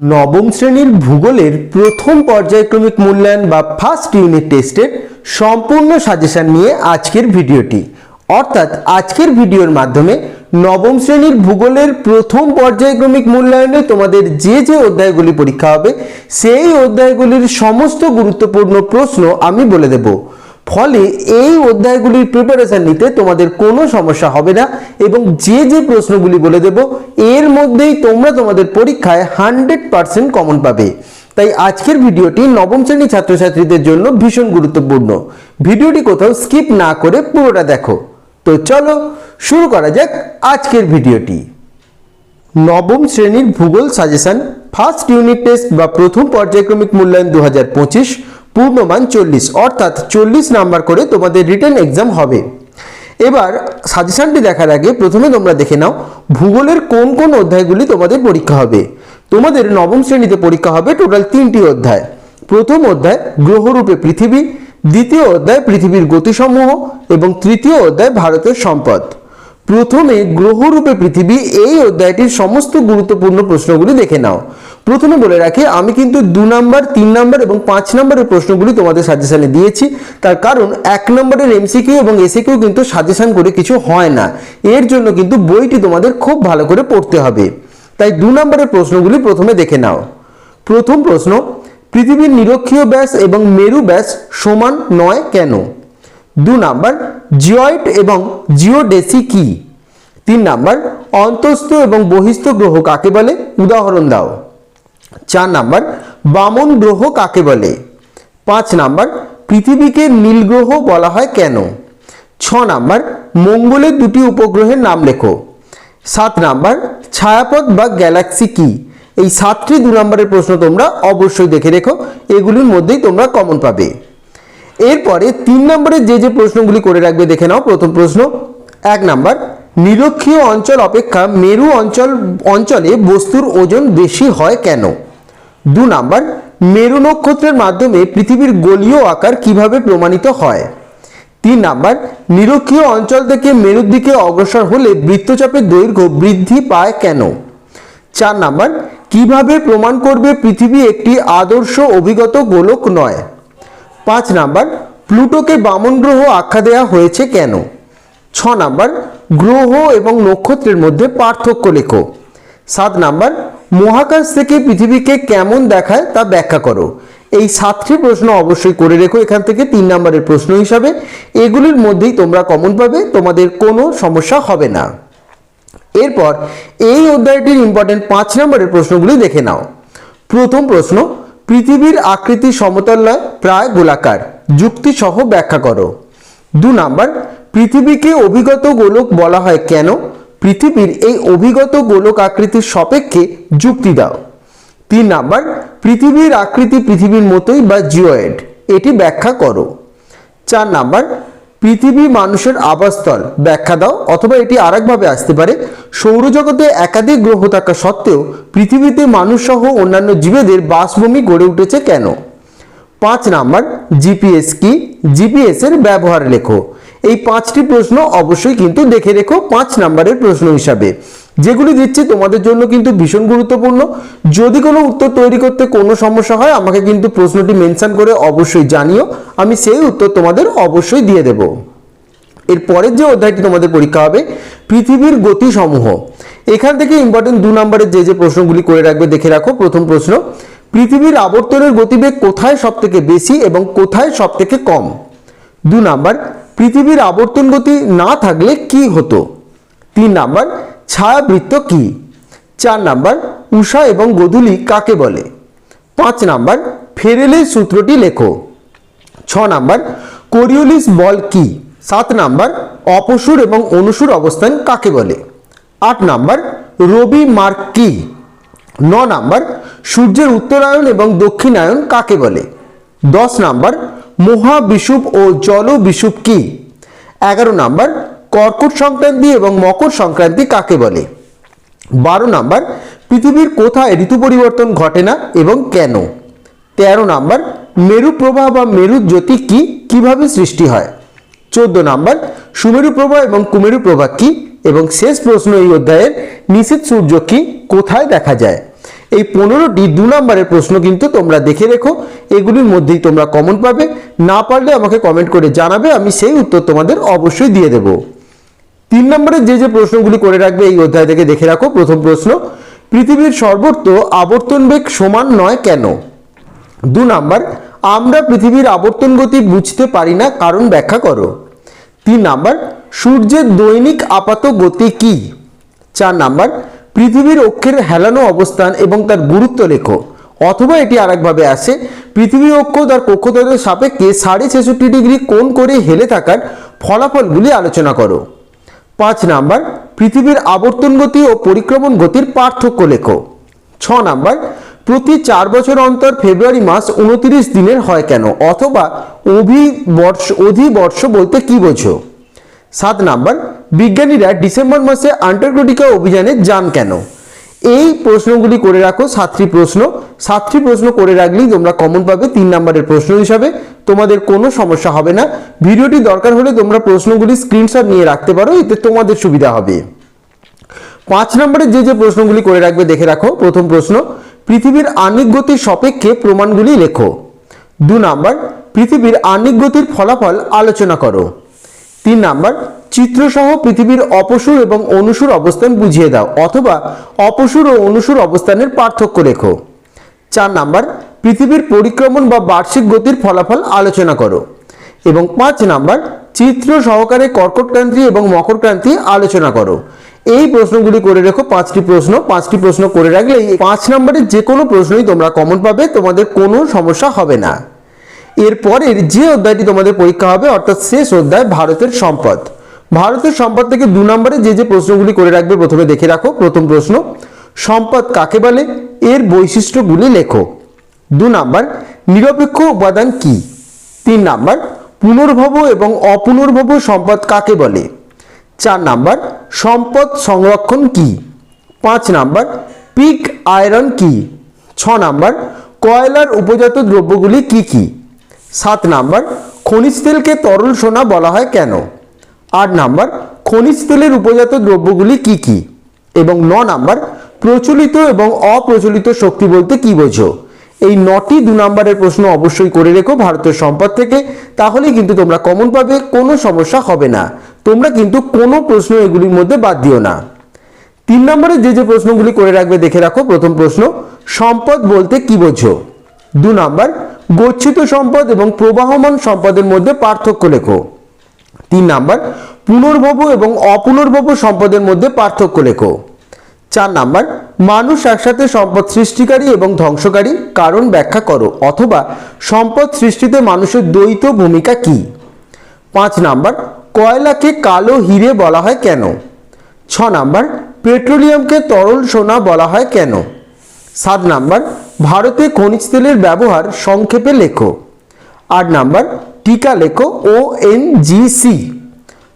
নবম শ্রেণির ভূগোলের প্রথম পর্যায়ক্রমিক মূল্যায়ন বা ফার্স্ট ইউনিট টেস্টের সম্পূর্ণ সাজেশন নিয়ে আজকের ভিডিওটি। অর্থাৎ আজকের ভিডিওর মাধ্যমে নবম শ্রেণির ভূগোলের প্রথম পর্যায়ক্রমিক মূল্যায়নে তোমাদের যে যে অধ্যায়গুলি পরীক্ষা হবে, সেই অধ্যায়গুলির সমস্ত গুরুত্বপূর্ণ প্রশ্ন আমি বলে দেব। ফলে এই অধ্যায়গুলির প্রিপারেশন নিতে তোমাদের কোনো সমস্যা হবে না এবং যে যে প্রশ্নগুলি বলে দেব, এর মধ্যেই তোমরা তোমাদের পরীক্ষায় হান্ড্রেড পার্সেন্ট কমন পাবে। তাই আজকের ভিডিওটি নবম শ্রেণি ছাত্রছাত্রীদের জন্য ভীষণ গুরুত্বপূর্ণ। ভিডিওটি কোথাও স্কিপ না করে পুরোটা দেখো। তো চলো শুরু করা যাক আজকের ভিডিওটি। নবম শ্রেণির ভূগোল সাজেশন ফার্স্ট ইউনিট টেস্ট বা প্রথম পর্যায়ক্রমিক মূল্যায়ন দু হাজার পঁচিশ। পূর্ণমান চল্লিশ, অর্থাৎ চল্লিশ নাম্বার করে তোমাদের রিটার্ন এক্সাম হবে। এবার সাজেশনটি দেখার আগে প্রথমে তোমরা দেখে নাও, ভূগোলের কোন কোন অধ্যায়গুলি তোমাদের পরীক্ষা হবে। তোমাদের নবম শ্রেণীতে পরীক্ষা হবে টোটাল তিনটি অধ্যায়। প্রথম অধ্যায়, গ্রহরূপে পৃথিবী, দ্বিতীয় অধ্যায়, পৃথিবীর গতিসমূহ, এবং তৃতীয় অধ্যায়, ভারতের সম্পদ। প্রথমে গ্রহরূপে পৃথিবী এই অধ্যায়টির সমস্ত গুরুত্বপূর্ণ প্রশ্নগুলি দেখে নাও। প্রথমে বলে রাখি, আমি কিন্তু দু নাম্বার, তিন নাম্বার এবং পাঁচ নাম্বারের প্রশ্নগুলি তোমাদের সাজেশনে দিয়েছি। তার কারণ, এক নম্বরের এমসিকিউ এবং এসিকিউ কিন্তু সাজেশন করে কিছু হয় না। এর জন্য কিন্তু বইটি তোমাদের খুব ভালো করে পড়তে হবে। তাই দু নম্বরের প্রশ্নগুলি প্রথমে দেখে নাও। প্রথম প্রশ্ন, পৃথিবীর নিরক্ষীয় ব্যাস এবং মেরু ব্যাস সমান নয় কেন? দু নাম্বার, জিওয়েট এবং জিওডেসি কি? তিন নাম্বার, অন্তস্থ এবং বহিস্থ গ্রহ কাকে বলে? উদাহরণ দাও। চার নাম্বার, বামন গ্রহ কাকে বলে? পাঁচ নাম্বার, পৃথিবীকে নীল গ্রহ বলা হয় কেন? ছ নাম্বার, মঙ্গলের দুটি উপগ্রহের নাম লেখো। সাত নাম্বার, ছায়াপথ বা গ্যালাক্সি কি? এই সাতটি দু নম্বরের প্রশ্ন তোমরা অবশ্যই দেখে রেখো। এগুলির মধ্যেই তোমরা কমন পাবে। এরপরে তিন নম্বরের যে যে প্রশ্নগুলি করে রাখবে, দেখে নাও। প্রথম প্রশ্ন, এক নাম্বার, নিরক্ষীয় অঞ্চল অপেক্ষা মেরু অঞ্চল, অঞ্চলে বস্তুর ওজন বেশি হয় কেন? দু নাম্বার, মেরু নক্ষত্রের মাধ্যমে পৃথিবীর গোলীয় আকার কীভাবে প্রমাণিত হয়? তিন নাম্বার, নিরক্ষীয় অঞ্চল থেকে মেরুর দিকে অগ্রসর হলে বৃত্তচাপের দৈর্ঘ্য বৃদ্ধি পায় কেন? চার নাম্বার, কীভাবে প্রমাণ করবে পৃথিবী একটি আদর্শ অভিগত গোলক নয়? পাঁচ নাম্বার, প্লুটোকে বামন গ্রহ আখ্যা দেওয়া হয়েছে কেন? ছ নাম্বার, গ্রহ এবং নক্ষত্রের মধ্যে পার্থক্য লেখো। সাত নাম্বার, মহাকাশ থেকে পৃথিবীকে কেমন দেখায় তা ব্যাখ্যা করো। এই সাতটি প্রশ্ন অবশ্যই করে রেখো, এখান থেকে তিন নম্বরের প্রশ্ন হিসাবে। এগুলির মধ্যেই তোমরা কমন পাবে, তোমাদের কোনো সমস্যা হবে না। এরপর, এই অধ্যায়টির ইম্পর্টেন্ট পাঁচ নম্বরের প্রশ্নগুলি দেখে নাও। প্রথম প্রশ্ন পৃথিবীর আকৃতি সমতল নয়, প্রায় গোলাকার। যুক্তি সহ ব্যাখ্যা করো। দু নাম্বার, পৃথিবীকে অভিগত গোলক বলা হয় কেন? পৃথিবীর এই অভিগত গোলক আকৃতির সাপেক্ষে যুক্তি দাও। তিন নাম্বার, পৃথিবীর আকৃতি পৃথিবীর মতোই বা জিওয়েড। এটি ব্যাখ্যা করো। চার নাম্বার, পৃথিবী মানুষের আবাসস্থল। ব্যাখ্যা দাও, অথবা এটি আরেকভাবে আসতে পারে সৌরজগতে একাধিক গ্রহ থাকা সত্ত্বেও পৃথিবীতে মানুষ সহ অন্যান্য জীবেদের বাসভূমি গড়ে উঠেছে কেন? পাঁচ নাম্বার, জিপিএস কি? জিপিএস এর ব্যবহার লেখো। এই পাঁচটি প্রশ্ন অবশ্যই কিন্তু দেখে রেখো পাঁচ নাম্বারের প্রশ্ন হিসাবে। যেগুলি দিচ্ছি তোমাদের জন্য কিন্তু ভীষণ গুরুত্বপূর্ণ। যদি কোনো উত্তর তৈরি করতে কোনো সমস্যা হয়, আমাকে কিন্তু প্রশ্নটি মেনশন করে অবশ্যই জানিও। আমি সেই উত্তর তোমাদের অবশ্যই দিয়ে দেব। এর পরের যে অধ্যায়টি তোমাদের পরীক্ষা হবে পৃথিবীর গতি সমূহ এখান থেকে ইম্পর্টেন্ট দু নম্বরের যে যে প্রশ্নগুলি করে রাখবে, দেখে রাখো। প্রথম প্রশ্ন, পৃথিবীর আবর্তনের গতিবেগ কোথায় সব থেকে বেশি এবং কোথায় সব থেকে কম? দু নাম্বার, পৃথিবীর আবর্তন গতি না থাকলে কি হতো? তিন নাম্বার, ছায়াবৃত্ত কি? চার নাম্বার, উষা এবং গোধূলি কাকে বলে? পাঁচ নাম্বার, ফেরেলের সূত্রটি লেখো। ছ নাম্বার, কোরিওলিস বল কি? সাত নাম্বার, অপসুর এবং অনুসুর অবস্থান কাকে বলে? আট নাম্বার, রবি মার্ক কি? ন নাম্বার, সূর্যের উত্তরায়ণ এবং দক্ষিণায়ন কাকে বলে? দশ নাম্বার, মহাবিষুব ও জল বিষুব কি? এগারো নাম্বার, কর্কট সংক্রান্তি এবং মকর সংক্রান্তি কাকে বলে? বারো নাম্বার, পৃথিবীর কোথায় ঋতু পরিবর্তন ঘটে না এবং কেন? তেরো নাম্বার মেরু প্রভা বা মেরু জ্যোতি কি? কীভাবে সৃষ্টি হয়? চোদ্দ নাম্বার, সুমেরু প্রভা এবং কুমেরু প্রভা কি? এবং শেষ প্রশ্ন এই অধ্যায়ের, নিষেধ সূর্য কি? কোথায় দেখা যায়? এই পনেরোটি দু নম্বরের প্রশ্ন কিন্তু তোমরা দেখে রেখো, এগুলির মধ্যেই তোমরা কমন পাবে, না পারলে আমাকে কমেন্ট করে জানাবে, আমি সেই উত্তর তোমাদের অবশ্যই দিয়ে দেবো। তিন নম্বরের যে যে প্রশ্নগুলি করে রাখবে এই অধ্যায় থেকে দেখে রাখো, প্রথম প্রশ্ন, পৃথিবীর সর্বত্র আবর্তন বেগ সমান নয় কেন? দু নাম্বার, আমরা পৃথিবীর আবর্তন গতি বুঝতে পারি না, কারণ ব্যাখ্যা করো। তিন নাম্বার, সূর্যের দৈনিক আপাত গতি কি? চার নাম্বার, পৃথিবীর অক্ষের হেলানো অবস্থান এবং তার গুরুত্ব লেখো। অথবা এটি আরেকভাবে আসে পৃথিবীর অক্ষ তার কক্ষতলের সাপেক্ষে সাড়ে ছেষট্টি ডিগ্রি কোণ করে হেলে থাকার ফলাফলগুলি আলোচনা করো। পাঁচ নাম্বার, পৃথিবীর আবর্তন গতি ও পরিক্রমণ গতির পার্থক্য লেখো। ছ নাম্বার প্রতি চার বছর অন্তর ফেব্রুয়ারি মাস উনত্রিশ দিনের হয় কেন? অথবা অভিবর্ষ, অধিবর্ষ বলতে কি বোঝো? সাত নাম্বার, বিজ্ঞানীরা ডিসেম্বর মাসে আন্টার্কটিকা অভিযানে যান কেন? এই প্রশ্নগুলি করে রাখো, সাতটি প্রশ্ন। সাতটি প্রশ্ন করে রাখলেই তোমরা কমন পাবে তিন নম্বরের প্রশ্ন হিসাবে। তোমাদের কোনো সমস্যা হবে না। ভিডিওটি দরকার হলে তোমরা প্রশ্নগুলি স্ক্রিনশট নিয়ে রাখতে পারো, এতে তোমাদের সুবিধা হবে। পাঁচ নম্বরে যে যে প্রশ্নগুলি করে রাখবে, দেখে রাখো। প্রথম প্রশ্ন পৃথিবীর আণিক গতির সপেক্ষে প্রমাণগুলি লেখো। দু নাম্বার, পৃথিবীর আণিক গতির ফলাফল আলোচনা করো। তিন নাম্বার, চিত্রসহ পৃথিবীর অপসুর এবং অনুসুর অবস্থান বুঝিয়ে দাও অথবা অপসুর ও অনুসুর অবস্থানের পার্থক্য লেখো। চার নাম্বার, পৃথিবীর পরিক্রমণ বা বার্ষিক গতির ফলাফল আলোচনা করো। এবং পাঁচ নাম্বার, চিত্র সহকারে কর্কটক্রান্তি এবং মকরক্রান্তি আলোচনা করো। এই প্রশ্নগুলি করে রেখো, পাঁচটি প্রশ্ন। পাঁচটি প্রশ্ন করে রাখলে পাঁচ নম্বরের যে কোনো প্রশ্নই তোমরা কমন পাবে, তোমাদের কোনো সমস্যা হবে না। এরপরের যে অধ্যায়টি তোমাদের পরীক্ষা হবে, অর্থাৎ শেষ অধ্যায়, ভারতের সম্পদ। ভারতের সম্পদ থেকে দু নম্বরে যে যে প্রশ্নগুলি করে রাখবে, প্রথমে দেখে রাখো, প্রথম প্রশ্ন। সম্পদ কাকে বলে? এর বৈশিষ্ট্যগুলি লেখো। দু নাম্বার, নিরপেক্ষ উপাদান কি? তিন নাম্বার, পুনর্ভব এবং অপুনর্ভব সম্পদ কাকে বলে? চার নাম্বার, সম্পদ সংরক্ষণ কি? পাঁচ নাম্বার, পিক আয়রন কি? ছ নাম্বার, কয়লার উপজাত দ্রব্যগুলি কি কি? সাত নাম্বার, খনিজ তেলকে তরল সোনা বলা হয় কেন? আট নাম্বার, খনিজ তেলের উপজাত দ্রব্যগুলি কি কি? এবং ন নাম্বার, প্রচলিত এবং অপ্রচলিত শক্তি বলতে কি বোঝো? এই নটি দু নম্বরের প্রশ্ন অবশ্যই করে রেখো ভারতের সম্পদ থেকে, তাহলেই কিন্তু তোমরা কমন পাবে, কোনো সমস্যা হবে না। তোমরা কিন্তু কোনো প্রশ্ন এগুলির মধ্যে বাদ দিও না। তিন নম্বরে যে যে প্রশ্নগুলি করে রাখবে দেখে রাখো। প্রথম প্রশ্ন, সম্পদ বলতে কি বোঝো? দু নম্বর, গচ্ছিত সম্পদ এবং প্রবাহমান সম্পদের মধ্যে পার্থক্য লেখো। তিন নাম্বার, পুনর্ভব এবং অপুনর্ভব সম্পদের মধ্যে পার্থক্য লেখো। চার নাম্বার, মানুষ একসাথে সম্পদ সৃষ্টিকারী এবং ধ্বংসকারী, কারণ ব্যাখ্যা করো, অথবা সম্পদ সৃষ্টিতে মানুষের দ্বৈত ভূমিকা কি? পাঁচ নাম্বার কয়লাকে কালো হিরে বলা হয় কেন? ছ নাম্বার, পেট্রোলিয়ামকে তরল সোনা বলা হয় কেন? সাত নাম্বার, ভারতে খনিজ তেলের ব্যবহার সংক্ষেপে লেখো। আট নাম্বার, টিকা লেখো ও এন জি সি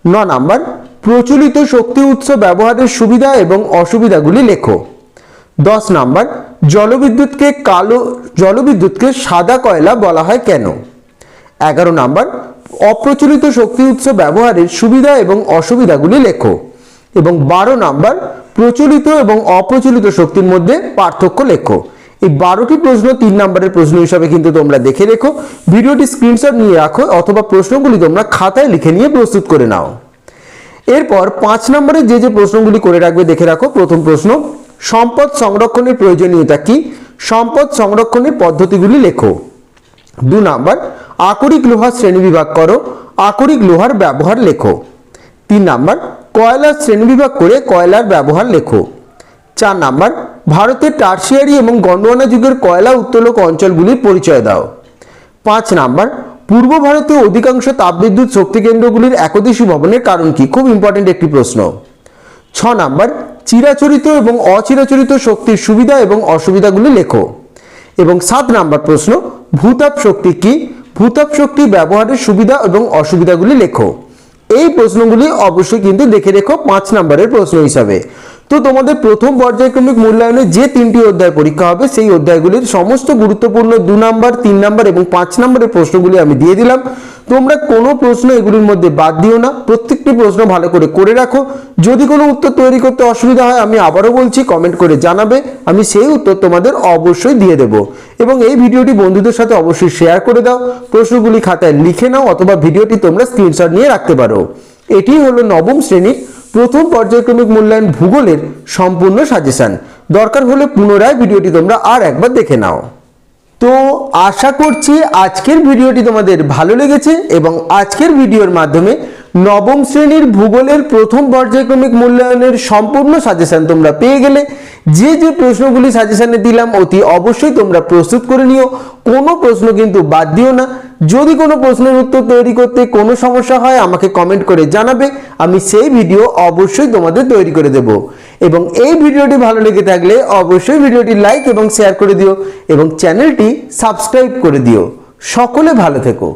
ন নাম্বার, প্রচলিত শক্তি উৎস ব্যবহারের সুবিধা এবং অসুবিধাগুলি লেখো। দশ নাম্বার, জলবিদ্যুৎকে কালো, জলবিদ্যুৎকে সাদা কয়লা বলা হয় কেন? এগারো নাম্বার অপ্রচলিত শক্তি উৎস ব্যবহারের সুবিধা এবং অসুবিধাগুলি লেখো এবং বারো নাম্বার, প্রচলিত এবং অপ্রচলিত শক্তির মধ্যে পার্থক্য লেখো। এই বারোটি প্রশ্ন তিন নম্বরের প্রশ্ন হিসাবে কিন্তু তোমরা দেখে রেখো। ভিডিওটি স্ক্রিনশট নিয়ে রাখো অথবা প্রশ্নগুলি তোমরা খাতায় লিখে নিয়ে প্রস্তুত করে নাও। এরপর পাঁচ নম্বরে যে যে প্রশ্নগুলি করে রাখবে দেখে রাখো। প্রথম প্রশ্ন, সম্পদ সংরক্ষণের প্রয়োজনীয়তা কি? সম্পদ সংরক্ষণের পদ্ধতিগুলি লেখো। দু নাম্বার আকরিক লোহার শ্রেণীবিভাগ করো, আকরিক লোহার ব্যবহার লেখো। তিন নাম্বার, কয়লার শ্রেণীবিভাগ করে কয়লার ব্যবহার লেখো। চার নাম্বার, ভারতের টার্সিয়ারি এবং গন্ডোয়ানা যুগের কয়লা উত্তোলক অঞ্চলগুলির পরিচয় দাও। পাঁচ নাম্বার, পূর্ব ভারতে অধিকাংশ তাপবিদ্যুৎ শক্তি কেন্দ্রগুলির একদেশী ভবনের কারণ কি? খুব ইম্পর্টেন্ট একটি প্রশ্ন। ছ নাম্বার, চিরাচরিত এবং অচিরাচরিত শক্তির সুবিধা এবং অসুবিধাগুলি লেখো। এবং সাত নাম্বার প্রশ্ন, ভূতাপ শক্তি কি? ভূতাপ শক্তি ব্যবহারের সুবিধা এবং অসুবিধাগুলি লেখো। এই প্রশ্নগুলি অবশ্যই কিন্তু দেখে রেখো পাঁচ নম্বরের প্রশ্ন হিসাবে। তো তোমাদের প্রথম পর্যায়ক্রমিক মূল্যায়নে যে তিনটি অধ্যায় পরীক্ষা হবে, সেই অধ্যায়গুলির সমস্ত গুরুত্বপূর্ণ দু নম্বর, তিন নাম্বার এবং পাঁচ নম্বরের প্রশ্নগুলি আমি দিয়ে দিলাম। তোমরা কোনো প্রশ্ন এগুলির মধ্যে বাদ দিও না। প্রত্যেকটি প্রশ্ন ভালো করে করে রাখো। যদি কোনো উত্তর তৈরি করতে অসুবিধা হয়, আমি আবারও বলছি কমেন্ট করে জানাবে। আমি সেই উত্তর তোমাদের অবশ্যই দিয়ে দেবো। এবং এই ভিডিওটি বন্ধুদের সাথে অবশ্যই শেয়ার করে দাও। প্রশ্নগুলি খাতায় লিখে নাও অথবা ভিডিওটি তোমরা স্ক্রিনশট নিয়ে রাখতে পারো। এটি হলো নবম শ্রেণির প্রথম পর্যায়ক্রমিক মূল্যায়ন ভূগোলের সম্পূর্ণ সাজেশন দরকার হলে পুনরায় ভিডিওটি তোমরা আর একবার দেখে নাও। তো আশা করছি আজকের ভিডিওটি তোমাদের ভালো লেগেছে এবং আজকের ভিডিওর মাধ্যমে নবম শ্রেণির ভূগোলের প্রথম পর্যায়ক্রমিক মূল্যায়নের সম্পূর্ণ সাজেশন তোমরা পেয়ে গেলে। যে যে প্রশ্নগুলি সাজেশনে দিলাম, অতি অবশ্যই তোমরা প্রস্তুত করে নিও। কোনো প্রশ্ন কিন্তু বাদ দিও না। যদি কোনো প্রশ্নের উত্তর তৈরি করতে কোনো সমস্যা হয়, আমাকে কমেন্ট করে জানাবে। আমি সেই ভিডিও অবশ্যই তোমাদের তৈরি করে দেব। এবং এই ভিডিওটি ভালো লেগে থাকলে অবশ্যই ভিডিওটি লাইক এবং শেয়ার করে দিও এবং চ্যানেলটি সাবস্ক্রাইব করে দিও। সকলে ভালো থেকো।